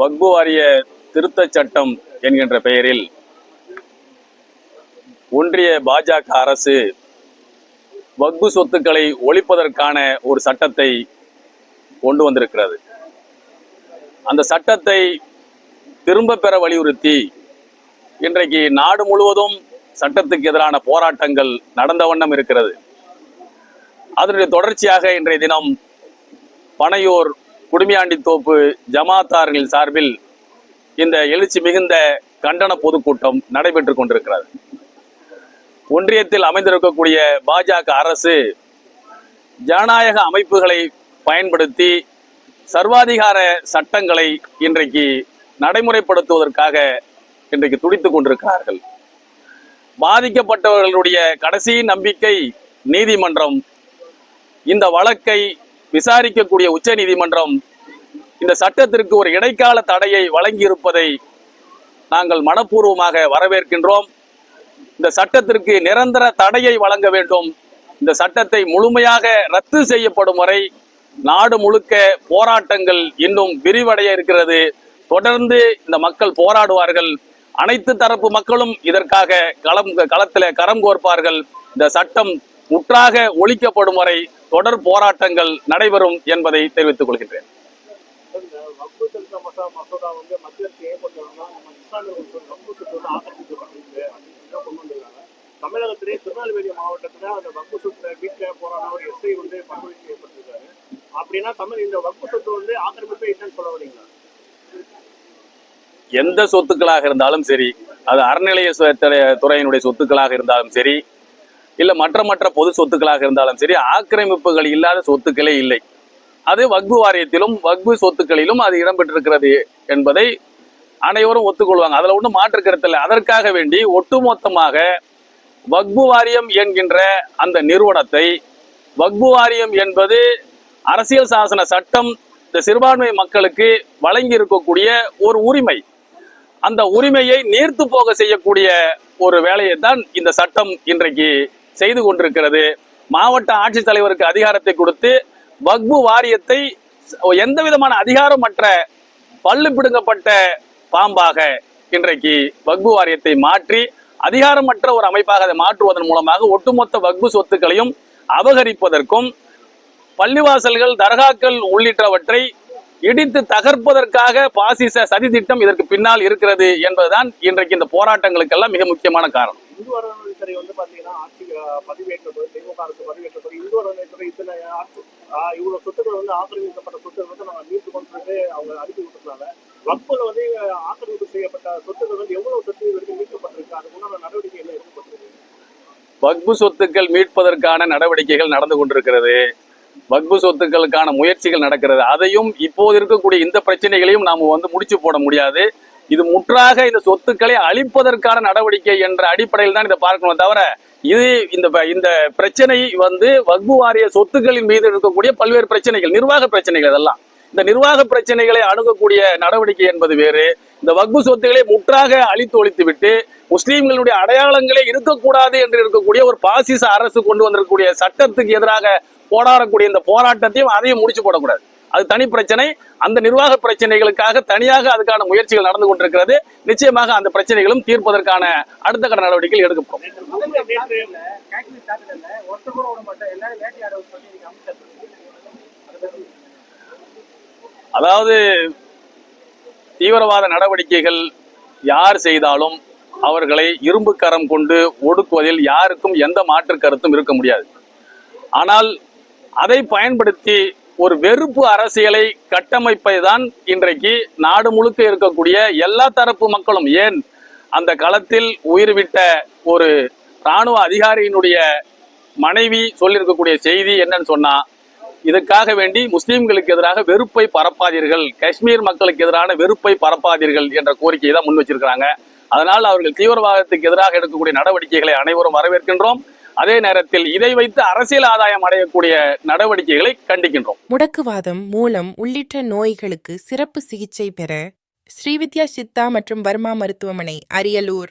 வக்பு வாரிய திருத்த சட்டம் என்கின்ற பெயரில் ஒன்றிய பாஜக அரசு வக்பு சொத்துக்களை ஒழிப்பதற்கான ஒரு சட்டத்தை கொண்டு வந்திருக்கிறது. அந்த சட்டத்தை திரும்ப பெற வலியுறுத்தி இன்றைக்கு நாடு முழுவதும் சட்டத்துக்கு எதிரான போராட்டங்கள் நடந்த வண்ணம் இருக்கிறது. அதனுடைய தொடர்ச்சியாக இன்றைய தினம் பனையூர் குடுமியாண்டித்தோப்பு ஜமாத்தார்கள் சார்பில் இந்த எழுச்சி மிகுந்த கண்டன பொதுக்கூட்டம் நடைபெற்று கொண்டிருக்கிறது. ஒன்றியத்தில் அமைந்திருக்கக்கூடிய பாஜக அரசு ஜனநாயக அமைப்புகளை பயன்படுத்தி சர்வாதிகார சட்டங்களை இன்றைக்கு நடைமுறைப்படுத்துவதற்காக இன்றைக்கு துடித்துக் கொண்டிருக்கிறார்கள். பாதிக்கப்பட்டவர்களுடைய கடைசி நம்பிக்கை நீதிமன்றம் இந்த வழக்கை விசாரிக்கக்கூடிய உச்ச நீதிமன்றம் இந்த சட்டத்திற்கு ஒரு இடைக்கால தடையை வழங்கியிருப்பதை நாங்கள் மனப்பூர்வமாக வரவேற்கின்றோம். இந்த சட்டத்திற்கு நிரந்தர தடையை வழங்க வேண்டும். இந்த சட்டத்தை முழுமையாக ரத்து செய்யப்படும் வரை நாடு முழுக்க போராட்டங்கள் இன்னும் விரிவடைய இருக்கிறது. தொடர்ந்து இந்த மக்கள் போராடுவார்கள். அனைத்து தரப்பு மக்களும் இதற்காக களம் களத்தில் கரம் கோர்ப்பார்கள். இந்த சட்டம் முற்றாக ஒழிக்கப்படும் வரை தொடர் போராட்டங்கள் நடைபெறும் என்பதை தெரிவித்துக் கொள்கின்றேன். இந்த மசோதா மசோதா வந்து மத்திய அரசு சொத்து வந்து ஆக்கிரமிக்கப்பட்டிருக்கு தமிழகத்திலே திருநெல்வேலி மாவட்டத்துல அந்த வக்பு சொத்தை வீட்டில் போராட ஒரு எஸ்ஐ வந்து பங்களிப்பு ஏற்பட்டிருக்காரு அப்படின்னா தமிழ் இந்த வக்பு சொத்து வந்து ஆக்கிரமிப்பே இல்லைன்னு சொல்ல வரீங்களா எந்த சொத்துக்களாக இருந்தாலும் சரி அது அறநிலைய சு- துறையினுடைய சொத்துக்களாக இருந்தாலும் சரி இல்ல மற்ற மற்ற பொது சொத்துக்களாக இருந்தாலும் சரி ஆக்கிரமிப்புகள் இல்லாத சொத்துக்களே இல்லை. அது வக்பு வாரியத்திலும் வக்பு சொத்துக்களிலும் அது இடம்பெற்றிருக்கிறது என்பதை அனைவரும் ஒத்துக்கொள்வாங்க. அதுல ஒன்றும் மாற்று கருத்தில் அதற்காக வேண்டி ஒட்டுமொத்தமாக வக்பு வாரியம் என்கின்ற அந்த நிறுவனத்தை வக்பு வாரியம் என்பது அரசியல் சாசன சட்டம் இந்த சிறுபான்மை மக்களுக்கு வழங்கி இருக்கக்கூடிய ஒரு உரிமை. அந்த உரிமையை நீர்த்து போக செய்யக்கூடிய ஒரு வேலையை தான் இந்த சட்டம் இன்றைக்கு செய்து கொண்டிருக்கிறது. மாவட்ட ஆட்சித்தலைவருக்கு அதிகாரத்தை கொடுத்து வக்பு வாரியத்தை எந்த விதமான அதிகாரமற்ற பல்லு பிடுங்கப்பட்ட பாம்பாக இன்றைக்கு வக்பு வாரியத்தை மாற்றி அதிகாரமற்ற ஒரு அமைப்பாக அதை மாற்றுவதன் மூலமாக ஒட்டுமொத்த வக்பு சொத்துக்களையும் அபகரிப்பதற்கும் பள்ளிவாசல்கள் தர்காக்கள் உள்ளிட்டவற்றை இடித்து தகர்ப்பதற்காக பாசிச சதி திட்டம் இதற்கு பின்னால் இருக்கிறது என்பதுதான் இன்றைக்கு இந்த போராட்டங்களுக்கெல்லாம் மிக முக்கியமான காரணம். இந்து அறநிலைத்துறை வந்து பாத்தீங்கன்னா ஆட்சி பதிவேற்றப்படும். திமுக அரசு பதிவேற்றப்படும். இந்து அறநிலைத்துறை இத்தனை ஆட்சி இவ்வளவு சொத்துக்கள் வந்து ஆக்கிரமிக்கப்பட்ட சொத்துக்கள் வந்து நம்ம மீட்டு கொண்டு வந்து அவங்க அனுப்பி விட்டுருந்தாங்க வக்புல வந்து ஆக்கிரமிப்பு செய்யப்பட்ட சொத்துக்கள் வந்து எவ்வளவு சொத்து வரைக்கும் மீட்கப்பட்டிருக்கு? அதுக்குண்டான நடவடிக்கை என்ன எடுக்கப்பட்டிருக்கு வக்பு சொத்துக்கள் மீட்பதற்கான நடவடிக்கைகள் நடந்து கொண்டிருக்கிறது. வக்பு சொத்துக்களுக்கான முயற்சிகள் நடக்கிறது. அதையும் இப்போது இருக்கக்கூடிய இந்த பிரச்சனைகளையும் நாம் வந்து முடிச்சு போட முடியாது. இது முற்றாக இந்த சொத்துக்களை அழிப்பதற்கான நடவடிக்கை என்ற அடிப்படையில் தான் இதை பார்க்கணும் தவிர இது இந்த இந்த பிரச்சனை வந்து வக்பு வாரிய சொத்துக்களின் மீது இருக்கக்கூடிய பல்வேறு பிரச்சனைகள் நிர்வாக பிரச்சனைகள் இதெல்லாம். இந்த நிர்வாக பிரச்சனைகளை அணுகக்கூடிய நடவடிக்கை என்பது வேறு. இந்த வக்பு சொத்துக்களை முற்றாக அழித்து ஒழித்து விட்டு முஸ்லீம்களுடைய அடையாளங்களே இருக்கக்கூடாது என்று இருக்கக்கூடிய ஒரு பாசிச அரசு கொண்டு வந்திருக்கக்கூடிய சட்டத்துக்கு எதிராக போராடக்கூடிய இந்த போராட்டத்தையும் அதையும் முடிச்சு போடக்கூடாது. அது தனி பிரச்சனை. அந்த நிர்வாக பிரச்சனைகளுக்காக தனியாக அதுக்கான முயற்சிகள் நடந்து கொண்டிருக்கிறது. நிச்சயமாக அந்த பிரச்சனைகளும் தீர்ப்பதற்கான அடுத்த கட்ட நடவடிக்கைகள் எடுக்கப்படும். அதாவது தீவிரவாத நடவடிக்கைகள் யார் செய்தாலும் அவர்களை இரும்பு கரம் கொண்டு ஒடுக்குவதில் யாருக்கும் எந்த மாற்று கருத்தும் இருக்க முடியாது. ஆனால் அதை பயன்படுத்தி ஒரு வெறுப்பு அரசியலை கட்டமைப்பை தான் இன்றைக்கு நாடு முழுக்க இருக்கக்கூடிய எல்லா தரப்பு மக்களும். ஏன்? அந்த களத்தில் உயிர்விட்ட ஒரு இராணுவ அதிகாரியினுடைய மனைவி சொல்லியிருக்கக்கூடிய செய்தி என்னன்னு சொன்னா இதுக்காக வேண்டி முஸ்லீம்களுக்கு எதிராக வெறுப்பை பரப்பாதீர்கள். காஷ்மீர் மக்களுக்கு எதிரான வெறுப்பை பரப்பாதீர்கள் என்ற கோரிக்கையை தான் முன் வச்சிருக்கிறாங்க. அதனால் அவர்கள் தீவிரவாதத்துக்கு எதிராக எடுக்கக்கூடிய நடவடிக்கைகளை அனைவரும் வரவேற்கின்றோம். அதே நேரத்தில் இதை வைத்து அரசியல் ஆதாயம் அடையக்கூடிய நடவடிக்கைகளை கண்டிக்கின்றோம். முடக்குவாதம் மூலம் உள்ளிட்ட நோய்களுக்கு சிறப்பு சிகிச்சை பெற ஸ்ரீவித்யா சித்தா மற்றும் வர்மா மருத்துவமனை அரியலூர்.